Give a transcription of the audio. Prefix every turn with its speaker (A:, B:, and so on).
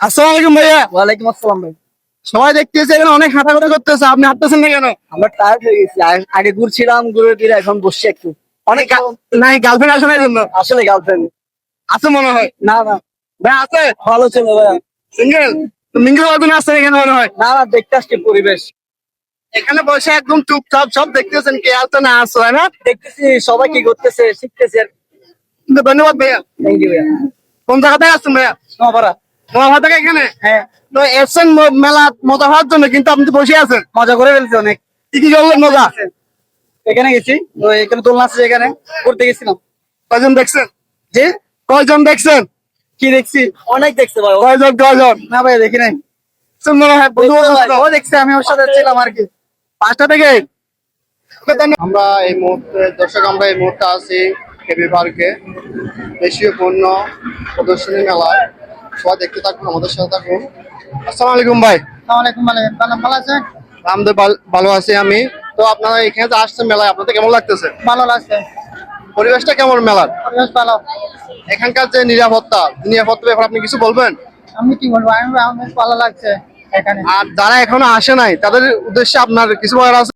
A: আসসালামু আলাইকুম ভাইয়া।
B: ওয়ালাইকুম আসসালাম ভাই।
A: সবাই দেখতেছে এখানে অনেক হাঁটাঘুটা করতেছে আপনি হাঁটতেছেন না কেন?
B: আমরা টায়ার্ড হয়ে গেছি আগে- ঘুরছিলাম ঘুরে ফিরে এখন বসছি একটু।
A: অনেক নাই গার্লফ্রেন্ড আসে না জন্য?
B: আসলে গার্লফ্রেন্ড
A: আছে মনে হয়?
B: না না।
A: ভাই আছে?
B: ভালো ছিল ভাই।
A: সিঙ্গেল মিঙ্গেল এখানে মনে হয়?
B: না না দেখতে আসছি পরিবেশ।
A: এখানে বসে একদম চুপচাপ সব দেখতেছেন কে আছে না আছে তাই না?
B: দেখতেছি সবাই কি করতেছে শিখতেছি
A: ধন্যবাদ ভাইয়া।
B: থ্যাংক ইউ ভাইয়া।
A: কোন জায়গা থেকে আসছেন ভাইয়া?
B: নোয়াপাড়া
A: থেকে এখানে?
B: হ্যাঁ।
A: তো এসছেন মেলা মজা হওয়ার জন্য কিন্তু আপনি বসে আছেন।
B: মজা করে ফেলছি অনেক।
A: কি কি করলেন মজা?
B: এখানে গেছি এখানে দোলনা আছে এখানে করতে গেছিলাম।
A: কয়জন দেখছেন?
B: যে
A: কয়জন দেখছেন?
B: কি দেখছি? অনেক দেখছে ভাই ও-
A: কয়জন কয়জন?
B: না ভাই দেখি নাই।
A: হয়
B: ও দেখছে আমি ওর সাথে ছিলাম আর কি।
A: পাঁচটা থেকে?
C: আমরা এই মুহূর্তে দর্শক আমরা এই মুহূর্তে আছি কেবি পার্কে দেশীয় পণ্য প্রদর্শনী মেলায় সবাই দেখতে থাকুন আমাদের সাথে থাকুন। আসসালামু আলাইকুম ভাই।
B: আসসালামাইকুম ভালো ভালো আছে
C: আমাদের ভালো আছি আমি। তো আপনারা এখানে যে আসছেন মেলায় আপনাদের কেমন লাগতেছে?
B: ভালো লাগছে।
C: পরিবেশটা কেমন মেলার?
B: পরিবেশ ভালো।
C: এখানকার যে নিরাপত্তা নিরাপত্তা ব্যাপারে আপনি কিছু বলবেন?
B: আমি কি বলব? আমি ভালো লাগছে এখানে।
C: আর যারা এখনও আসে নাই তাদের উদ্দেশ্যে আপনার কিছু বলার আছে?